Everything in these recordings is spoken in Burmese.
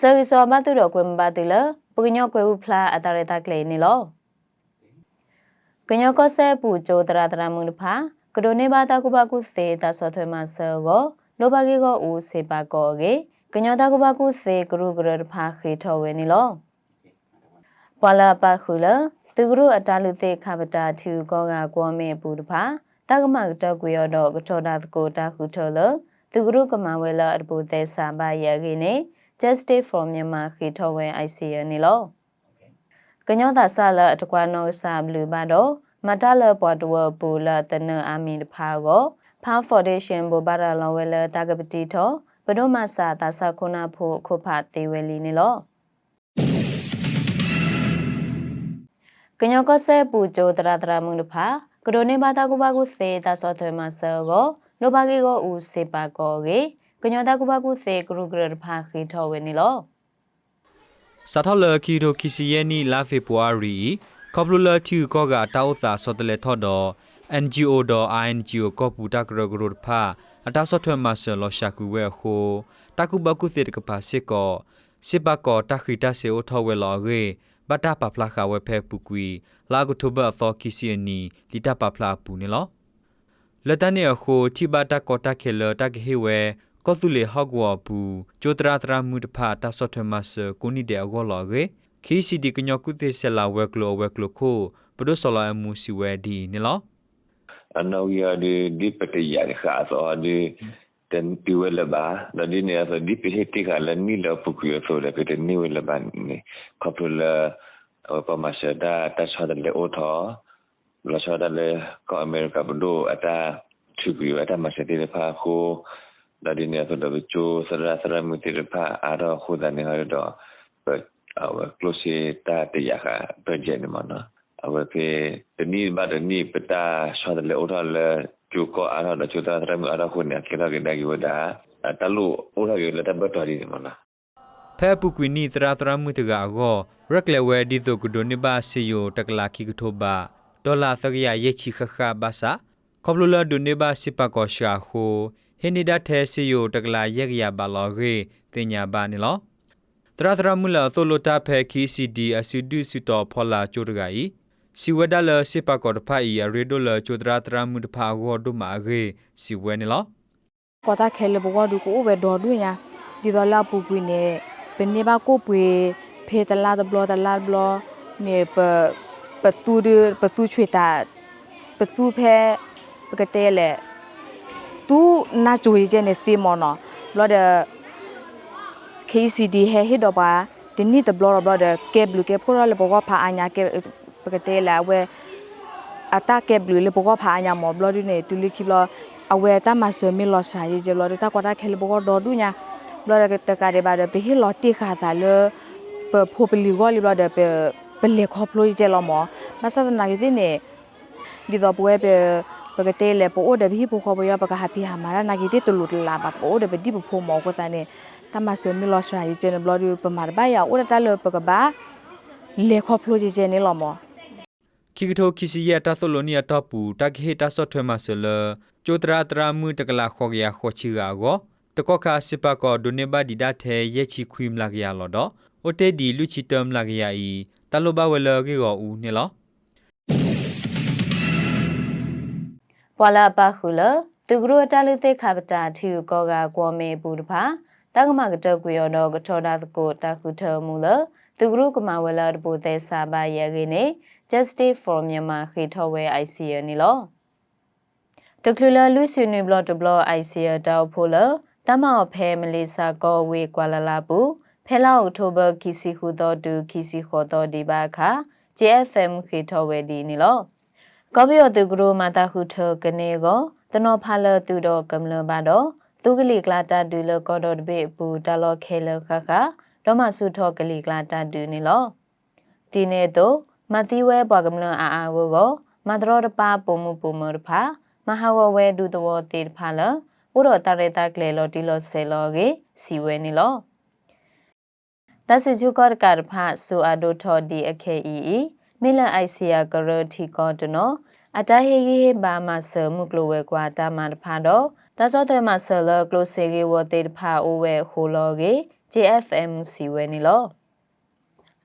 ပစရိစောမတုတော်ကွယ်မပါတိလပကညောကွယ်ဥဖလာအတရတကလေနေလောကညောကဆဲပူကြိုတရတရမုန်ဖာကဒိုနေဘာတာကုဘကုစေတဆောထွေမဆောကိုလောဘကေကိုဦးစေပါကောကေကညောတာကုဘကုစေကရုကရဖာခေထောဝဲနေလောပလာပခုလသူကရုအတလူသေးခပတာထူကောကကွန်မေပူတဖာတကမကတော့ကွေရတော့ကထောတာကိုတာခုထောလသူကရုကမဝဲလာအပူသေးစာပါရကေနေ Justice for Myanmar ခေထောဝဲ ICR နေလောကညောတာဆလာအတကွာနောဆာဘလူဘာတော့မတလပေါ်တဝပူလာတနအာမီတဖာကိုဖာဖော်ဒေးရှင်းဘဘာရလောဝဲလာတာကပတိထောဘဒုမဆာတာဆခုနာဖို့ခုဖတေဝဲလီနေလောကညောကဆဲပူကြိုတရတရမှုတဖာကဒိုနေဘာတာကုဘကုစေတာဆောထွေမဆောကိုလောဘကေကိုဦးစေပါကောကေ ကညောတာကုဘကုစေကရုဂရဖာခေထောဝဲနေလောစာထောလခီတိုခီစီယနီလာဖေပွာရီကောပလူလာတီကောကတောက်သာစောတလေထော်တော့ NGO တော့ INGO ကောပူတာကရဂရုဖာအတာဆော့ထွဲမဆလောရှာကူဝဲခိုတကုဘကုသေတကပါစစ်ကောစစ်ဘကောတခိတဆေအိုထောဝဲလောရေဘတာပပလာခဝဲဖဲပူကွီလာဂုထဘသောခီစီယနီလီတာပပလာပူနေလောလက်တနေအခုချိဘတာကောတခဲလတကဟေဝဲ ကောသူလေဟော့ကွာဘူးကျိုတရာတရာမှုတဖာတဆော့ထွဲမဆကိုနီတဲ့အကောလောရေခီစီဒီကညောကုသေဆလာဝဲကလောဝဲကလောခိုဘဒိုဆလာအမှုစီဝဲဒီနေလော anau ya de di pete ya de kha so de ten piwe le ba la di ne so di pe ti ka la ni la pu ku so le pe ni we le ba ni ko pu la pa ma sha da ta sha da le o tho la sha da le ko america bu do ata chu ku ata ma sha de pha ko la di ne so da chu sa ra sa ra mu ti de pha a ro khu da ne ha do pe a wa close ta te ya ka pe je ni ma na အဝဖေတနည်းဘာတနည်းပတာဆောဒလေဥထော်လေကျူကောအားတော့ကျူတာရမအားခုနေကေလာကေဒါကီဝဒါတလူဥထော်ရလက်တဘတ်တော်ဒီမလားဖဲပုကွီနီတရာတရာမှုတကာကိုရက်လေဝဲဒီတိုကဒိုနေဘာစီယိုတကလာခိကထိုဘာဒေါ်လာသကရယေချီခခဘာစာကောပလူလာဒိုနေဘာစီပါကောရှာခို ဟိနီဒတ်ထဲစီယိုတကလာယက်ရဘာလောရေတင်ညာဘာနေလောတရာတရာမှုလာသိုလိုတာဖဲခီစီဒီအစီဒုစီတော်ဖောလာချိုတကီစီဝဒလစီပါကောတဖိုင်ရေဒိုလချိုတရာတရာမှုတဖာဂေါ်ဒုမာရေစီဝဲနေလောကောတာခဲလေဘောဒူကိုဝဲဒေါ်ဒူညာဒီဒေါ်လာပူပွေနေပနေပါကိုပွေဖေတလာဒဘလတလာဘလနေပပစူဒပစူချွေတာပစူဖဲပကတဲလေ သူနာကြွေကျနေစီမောနော်ဘလဒ KCD ဟဲဟစ်တော့ပါဒီနေ့တဘလဘလဒကဲဘလူကဲဖိုရလေဘောကဖာအညာကဲပကတဲလာဝဲအတာကဲဘလူလေဘောကဖာအညာမောဘလဒီနေတူလိခိဘလအဝဲတာမဆွေမီလောရှာရီဂျလောတာကွာတာခဲလဘောဒေါ်ဒူညာဘလရကတကရဘာဒပဟီလောတိခါသာလပဖိုပလီဂောလီဘလဒပပလေခေါပလိုဂျလောမောမဆဒနာဂီနေဒီတော့ပွဲပ ပကတဲလေပိုဒဘီပိုခေါ်ဘရပကဟာပီဟာမာနာဂီတေတလူတလာပါပိုဒဘဒီဘဖိုမောကိုစနေတမဆွေမီလောရှာရီဂျန်ဘလဒီပမာဘာယာဥဒတလပကဘာလေခေါပလိုဂျနေလောမောခိကထိုခိစီယတာသလိုနီယတပူတကဟေတာဆော့ထွဲမဆလကျိုတရာတရာမှုတကလာခေါ်ရခေါ်ချီကာကိုတကောခါစပကောဒိုနေဘာဒီဒတ်ဟဲရဲ့ချီခွိမလာကရလောတော့အိုတေဒီလူချီတမ်လာကရဤတလိုဘဝလကေကိုဦးနေလော ပွာလာပခုလသူကရတလူသိခပတာထီကောကကွန်မေပူတဖာတကမကတကွေရတော့ကထောတာကိုတခုထမူလသူကရကမဝလာတပူသေးစာပါရကေနေ Justice for Myanmar ခေထောဝဲ ICR နီလောတကလူလာလူဆွေနေဘလော့တဘလော့ ICR တောက်ဖို့လတမောက်ဖဲမလေးစာကောဝေကွာလာလာပူဖဲလာအောက်တိုဘာခီစီခုတော်တူခီစီခေါ်တော်ဒီပါခါ JFM ခေထောဝဲဒီနီလော ကောဘီယတူဂရိုမာတာခုထကနေကိုတနောဖာလတူတော့ကမ္လဘာတော့သူကလီကလာတာဒူလကောဒတ်ဘေပူတလောခဲလခခတော့မဆုထောကလီကလာတာဒူနီလောဒီနေ့တော့မတိဝဲဘွားကမလအာအာကိုကိုမဒရောတပါပုံမှုပုံမရဖာမဟာဝဝဲဒူတဝတေဖာလဥရောတရတာကလေလောတီလောဆေလောကေစီဝဲနီလောတဆချူကောကရဖာဆူအဒိုထော်ဒီအခေအီ မီလန်အိုက်ဆီယာကရတီကောတနောအတဟေဂီဟေဘာမဆမှုကလိုဝဲကွာတာမတဖာတော့တသောတဲ့မဆလကလိုစေဂေဝတေတဖာအိုဝဲဟိုလောကေ JFM စီဝဲနီလော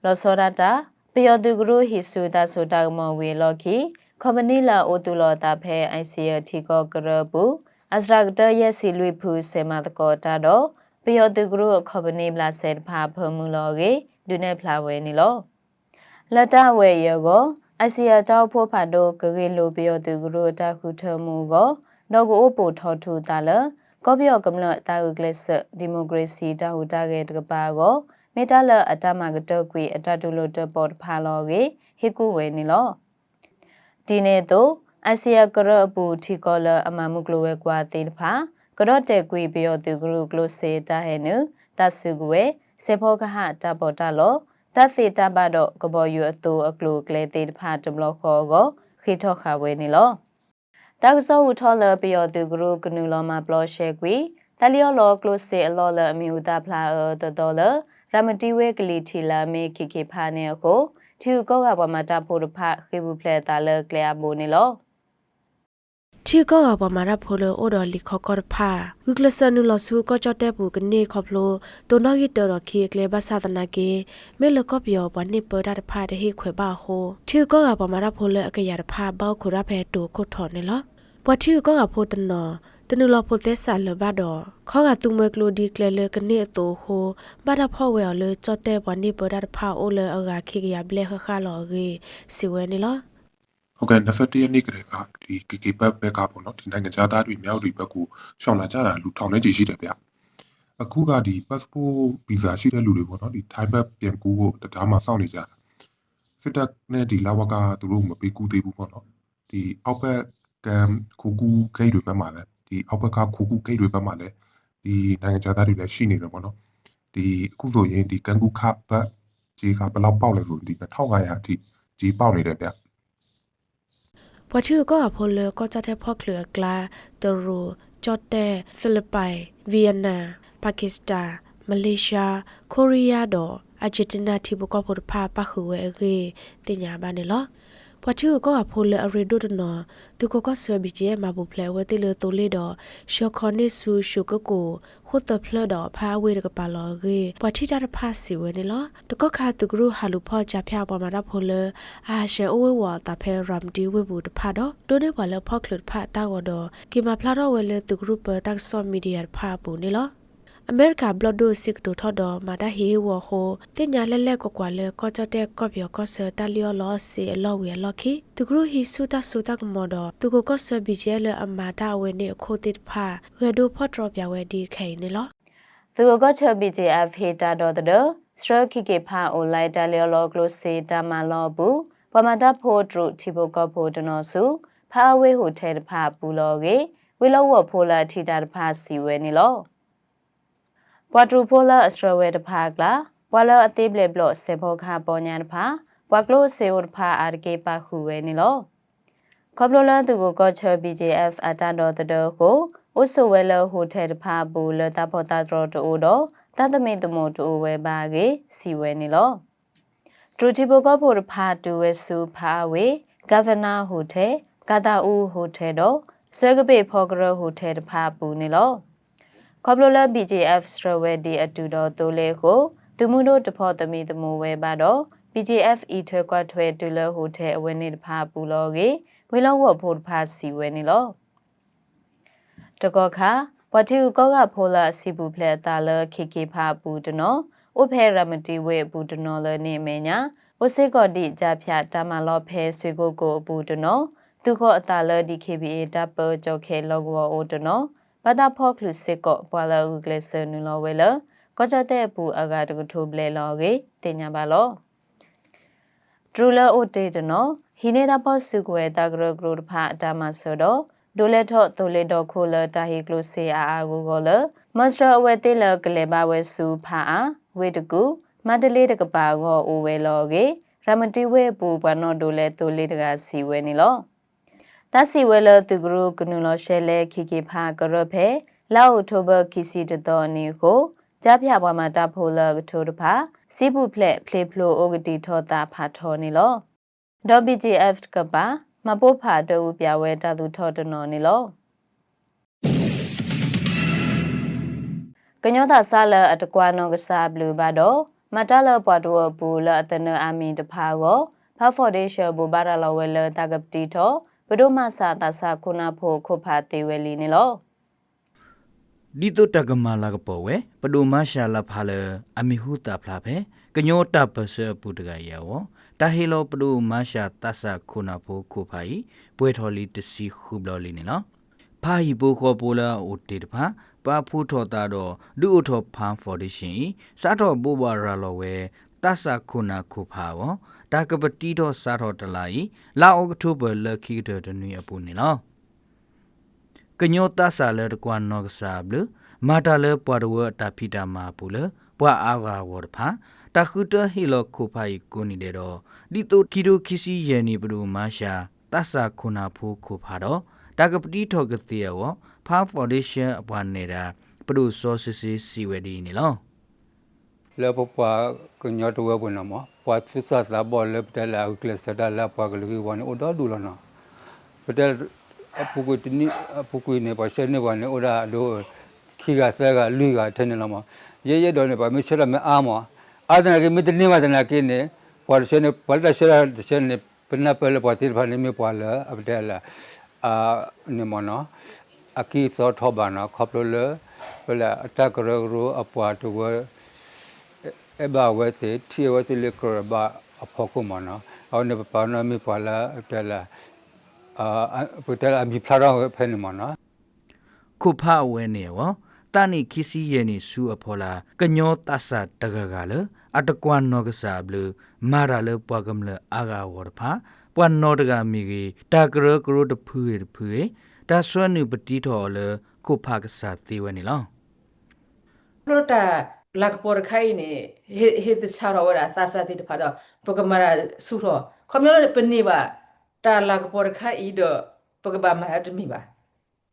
လောစောဒတာပယောတူဂရုဟိဆူတာဆိုတာမဝေလော်ခီကွန်ပဏီလာအိုတူလောတာဖဲ ICT ကောကရဘူးအစရကတရဲ့စီလွေဖူဆေမတကောတာတော့ပယောတူဂရုကွန်ပဏီလာဆက်ဖာဖမှုလောကေဒုနေဖလာဝဲနီလော လတဝဲယောကိုအစီယာတောက်ဖို့ဖတ်တော့ဂရေလိုပယောတူဂရုတာခုထမှုကိုတော့ကိုပိုထောထူတာလကောပြောကမလတာဂကလစ်ဒီမိုကရေစီတာဟူတာကေတကပါကိုမေတ္တာလအတမကတောကွေအတတူလိုတပေါ်ဖာလောကေဟိကုဝဲနီလောဒီနေ့တော့အစီယာကရပူထီကောလအမမှုကလိုဝဲကွာတေတဖာကရော့တဲ့ကွေပြောသူဂရုကလိုစေတာဟဲနုတဆုကွေစေဖောကဟတပေါ်တလော တသေတဘတော့ကဘောယူအတူအကလိုကလေတေတဖာတဘလခေါ်ကိုခိထောခဝဲနီလောတက္ကဆောဦးထော်လပြောသူဂရုကနူလောမှာဘလော့ရှဲကွေတလျောလောကလိုစေအလောလအမျိုးသားဖလာတော်တော်လရမတီဝဲကလီထီလာမေခိခိဖာနေကိုထူကောကပမာတာဖို့ဖခေဘူးဖလက်တာလကလျာဘိုနေလော ချီကောအပမာရဖိုလိုအိုဒလီခကောဖာဝိကလဆနူလဆူကောချတဲ့ဘူးကနေခဖလိုတိုနောဂီတော်ခီကလေဘာသာတနာကေမဲလကောပြောပနိပဒတ်ဖာတဲ့ဟိခွေပါဟိုချီကောအပမာရဖိုလိုအကရဖာဘောက်ခုရဖဲတူခုထော်နေလောပချီကောအဖိုတနောတနူလဖိုသက်ဆာလဘတော့ခေါကတုမကလိုဒီကလေလကနေအတူဟိုဘာဒဖောဝဲလေချတဲ့ပနိပဒတ်ဖာအိုလေအဂါခိကရဘလေခခလောရေစီဝဲနေလော ဟုတ်ကဲ့ 21 ရက်နေ့ကလေးက ဒီ KK ဘက်ဘက်ကပေါ့နော် ဒီနိုင်ငံခြားသားတွေ မြောက်တွေဘက်ကို ရှောင်လာကြတာ လူထောင်နဲ့ကြီးရှိတယ်ဗျ အခုက ဒီ passport visa ရှိတဲ့လူတွေပေါ့နော် ဒီ Thai ဘက်ပြန်ကူဖို့တရားမှာ စောင့်နေကြတာ စစ်တပ်နဲ့ ဒီလာဝက သူတို့မပေးကူသေးဘူးပေါ့နော် ဒီအောက်ဘက်ကမ်ခိုကူဂိတ်တွေဘက်မှာလည်း ဒီအောက်ဘက်က ခိုကူဂိတ်တွေဘက်မှာလည်း ဒီ နိုင်ငံခြားသားတွေလည်း ရှိနေတယ်ပေါ့နော် ဒီ အခုဆိုရင် ဒီကန်ကူခဘက်ကြီးက ဘယ်လောက်ပေါက်လဲဆို ဒီ1500အထိ ကြီးပေါက်နေတယ်ဗျ พอชื่อก็พลเลก็จะเทพอเคลือกลาตรูจอดแต่ฟิลิปปินส์เวียนนาปากีสถานมาเลเซียโคเรียดออาร์เจนตินาที่บุกพลพาปะคือเวเกติญาบานเนลอ ပွားချူကောအဖိုလအရီဒုဒနာသူကကဆွေဘီကျဲမဘူဖလဲဝဲတိလတိုလေတော့ရှော်ခေါ်နေဆူရှုကကိုခုတ်တဖလတော့ဖာဝဲတကပါလော်ကေပွားချီတာတဖစီဝဲနေလောတကခါသူကရူဟာလူဖော့ချဖျာပေါ်မှာတော့ဖိုလအာရှဲအိုဝဲဝါတာဖဲရမ်ဒီဝဲဘူးတဖတော့တိုးနေပါလဖော့ခလုတ်ဖတာတော့ကေမဖလာတော့ဝဲလေသူကရူပတက်ဆော့မီဒီယာဖာဘူးနေလော အမေရိကဘလဒိုစစ်တိုထော်တော့မာတာဟေဝဟိုတင်ညာလက်လက်ကွာကွာလဲကောချတဲ့ကော့ပြောကောဆတာလျောလောစီအလောဝေလော်ခီသူကရဟီဆူတာဆူတာကမော်တော့သူကိုကောဆဘီဂျဲလအမာတာဝဲနေခိုတိဖာဝဲဒိုဖော့ထရပြဝဲဒီခိုင်နေလောသူကချဘီဂျေအဖဟေတာတော်တဲ့စထရခိကေဖာအိုလိုက်တလျောလောကလိုစေတမလောဘူးပမတာဖိုဒရုတီဘကဖိုဒနောစုဖာဝေဟိုထဲတဖာပူလောကေဝီလောဝဖိုလာထီတာတဖာစီဝဲနေလော ပွာထရူဖိုလာအစထရဝဲတဖာကလာပွာလောအသေးဘလေဘလော့ဆေဘောခါပေါ်ညာတဖာပွာကလိုစေဝတဖာအာကေပါခုဝဲနေလောခေါပလိုလာသူကိုကောချ BJF အတာတော်တဲ့ကိုဥဆဝဲလဟိုတယ်တဖာဘူလတာပေါ်တာတော်တူတော့တသမိတမို့တူဝဲပါကေစီဝဲနေလောဒရူတီဘကဖို့တဖာတူဝဲစုဖာဝေဂဗနာဟိုတယ်ကာတာဦးဟိုတယ်တော့ဆွဲကပေဖော်ကရဟိုတယ်တဖာပူနေလော ခေါပလိုလာ BJF စထဝဲဒီအတူတော်တိုးလေကိုသူမှုတို့တဖော်သမီတမို့ဝဲပါတော့ BJF ဤထွဲကွာထွဲတူလဟိုတယ်အဝဲနေတဖာပူလောကေဝေလောဝဖို့တဖာစီဝဲနေလောတကောခါဝတိဥကောကဖိုလာစီပူဖလက်တာလခိခိဖာပူတနောဥဖေရမတိဝေပူတနောလနေမေညာဥစေကောတိကြဖြာတမလောဖဲဆွေကိုကိုပူတနောသူခောအတာလဒီ KBA တပကြောခဲလောကဝအိုတနော ပဒဖောကလုစေကောပွာလာဥကလစနူလောဝဲလကောကြတဲ့ပူအဂါတကထုဘလေလောကေတင်ညာပါလောဒရူလာအိုတေတနောဟိနေတာပေါစုကွယ်တာဂရဂရုတဖာအတာမဆောတော့ဒိုလက်ထော့ဒိုလက်တော့ခိုလတာဟီကလိုဆေအာအာကိုကိုလမစတာအဝဲတေလကလေဘာဝဲစုဖာအာဝေတကူမန္တလေးတကပါကောအိုဝဲလောကေရမတိဝဲပူဘနောဒိုလက်ဒိုလက်တကစီဝဲနေလော တစီဝဲလသူဂရုကနုလောရှဲလဲခိခိဖာကရဖဲလောက်ထိုဘခိစီတတော်နီကိုကြပြဘွားမှာတဖိုလကထိုတဖာစီပူဖလက်ဖလေဖလိုအိုဂတီထောတာဖာထောနေလောဒေါ် BGF ကပါမပုတ်ဖာတူပြဝဲတသူထော်တနော်နေလောကကညောသာဆာလအတကွာနောကစားဘလူဘာတော့မတလပွားတော့ပူလအတနအမီတဖာကိုဖာဖော်ဒေးရှ်ဘူဘာရလဝဲလတကပတီတော့ ဘဒုမဆာတဆာခုနာဖို့ခုဖာတေဝဲလီနေလောဒီတုတကမာလာကပေါ်ဝဲပဒိုမရှာလာဖာလအမီဟုတာဖလာဖဲကညောတပစပူတကယောတာဟီလိုပဒိုမရှာတဆာခုနာဖိုခုဖိုင်ပွဲထော်လီတစီခုဘလော်လီနေနော်ဖာဟီဘိုခေါ်ပိုလာအိုတေတဖာပါဖူထော်တာတော့ဒူအိုထော်ဖန်ဖော်ဒီရှင်စားတော့ဘူဘာရာလောဝဲ တဆာခုနာခုဖာဝတာကပတီတော့စားတော့တလာဤလာအောက်တိုဘာလခီတဲ့တနွေအပူနေနော်ကညောတဆာလဲတကွာနောကစားဘလမာတာလဲပွားရဝတာဖီတာမာပူလပွာအာဂါဝရဖာတခုတဟီလခိုဖိုင်ကိုနီတဲ့တော့ဒီတိုကီဒိုခီစီယနီဘလူမာရှာတဆာခုနာဖိုးခိုဖာတော့တာကပတိထောကတိယောဖာဖော်ဒေးရှင်းအပွားနေတာဘလူဆောစစ်စီစီဝဒီနီလော le po pa ko nyo to we bona mo pa tu sa sa bo le pta la u kle sa da la pa ko lu wa ne o do du lo no pta apu ko tini apu ko ne pa she ne wa ne o da do khi ga sa ga lu ga the ne lo mo ye ye do ne pa me she la me a mo a da ke me de ne wa da na ke ne pa she ne pa da she la she ne pna pa le pa ti pa ne me pa la ab da la a ne mo no aki so tho ba no khop lo le pla attack ro ro apwa to we အ ဘဝဲစီထီဝဲစီလေကရဘအဖို့ကုမနော်အော်နေပါနမီပါလာတလာအာပတလာမီဖလာတော့ဖဲနေမနော်ခုဖာဝဲနေဝတာနိခီစီယနီဆူအဖောလာကညောတဆာတဂဂါလအတကွာနောကစားဘလမာရာလပွားကမလအာဂါဝရဖာပွာနောတဂမီဂီတာကရကရတဖူရဖူရတာဆွမ်းနုပတိတော်လခုဖာကစားသေးဝဲနေလော Prota lakpor khai ne he he de chara wara ta sa ti pha do pogamara su ro khomyo le pani ba ta lakpor khai i do pogaba ma admi ba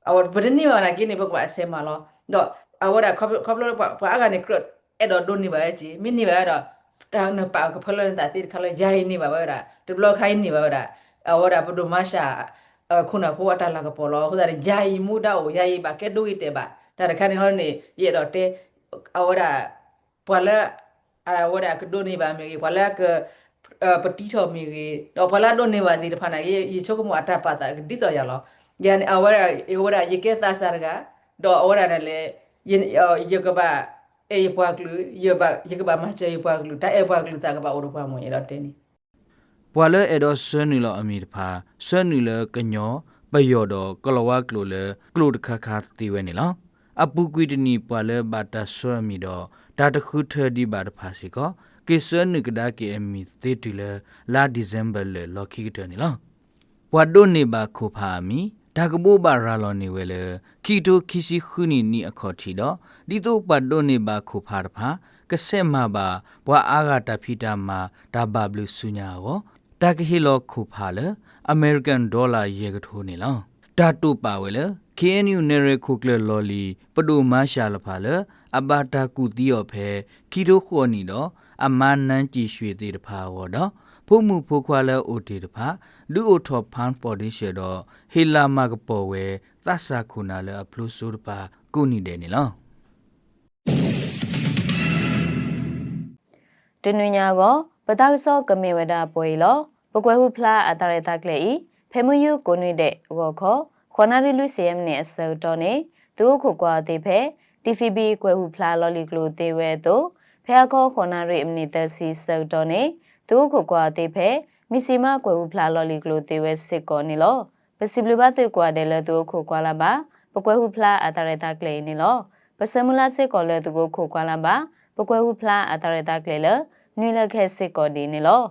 awar brini ba na ki ne pogba se ma lo do awara khomlo pa pa aga ne krot e do do ni ba ji min ni ba do ta na pa ko phalo ta ti khalo jai ni ba ba ra de blo khai ni ba ra awara podo ma sha ခုနဖိုးအတလာကပေါ်လို့ဟိုဒါယာယီမူဒါကိုယာယီပါကဲဒူ ite ပါဒါတခါနေဟောနေရတော့တဲ ahora pala ahora que doni ba mi pala que petito mi do pala doni ba di phana ye ye chok mu ata pata di to ya lo ya ni ahora ahora ye ke ta sarga do ahora le ye ye ka ba e ye pa klu ye ba ye ka ba ma che ye pa klu ta e pa klu ta ka ba oro pa mo ye lo te ni ပွာလအဲ့တော့ဆွမ်းနီလောအမီတဖာဆွမ်းနီလကညောပယောတော့ကလဝကလိုလေကလိုတခါခါတီဝဲနေလော အပူကွီတနီပွာလဘာတာဆွမ်းမီတော့ဒါတခုထဒီဘာတဖာစီကောကေဆွမ်းနီကဒါကေအမီတေတီလေလာဒီဇမ်ဘာလေလော်ခီတနီလောပွာဒိုနေဘာခိုဖာမီဒါကဘောဘာရာလောနေဝဲလေခီတိုခီစီခုနီနီအခေါ်ထီတော့ဒီတော့ပတ်ဒိုနေဘာခိုဖာတဖာကစက်မဘာဘွာအာဂတာဖီတာမာဒါဘဘလူဆုညာကိုတာကဟီလောခုဖာလေအမေရိကန်ဒေါ်လာရေကထိုးနေလောတာတူပါဝဲလေ KNU နေရခုကလလော်လီပဒိုမရှာလဖာလေအဘာတာကူတီယောဖဲခီတိုခေါ်နီတော့အမနန်းကြည်ရွှေသေးတဖာဝတော့ဖို့မှုဖို့ခွာလဲအိုတီတဖာလူအိုထော်ဖန်ပေါ်ဒီရှေတော့ဟီလာမကပေါ်ဝဲသတ်စာခုနာလဲအပလူဆိုတပါကုနီတယ်နီလောတနွေညာကိုပတောက်စောကမေဝဒပွဲလောပကွယ်ဟုဖလားအတရတကလေဤဖေမယူကိုနွေတဲ့ဝခော ခွန်နာရီလူစီယမ်နဲ့အစောတော်နေသူခုကွာတေဖဲ TFB ကွယ်ဟုဖလားလော်လီကလိုတေဝဲတို့ဖဲခောခွန်နာရီအမနီတစီစောတော်နေသူခုကွာတေဖဲမီစီမကွယ်ဟုဖလားလော်လီကလိုတေဝဲစစ်ကောနေလောပစီဘလဘတေကွာတယ်လသူခုကွာလာပါပကွယ်ဟုဖလားအတရတကလေနေလောပစမူလာစစ်ကောလဲသူခုကွာလာပါပကွယ်ဟုဖလားအတရတကလေလနွေလခဲစစ်ကောဒီနေလော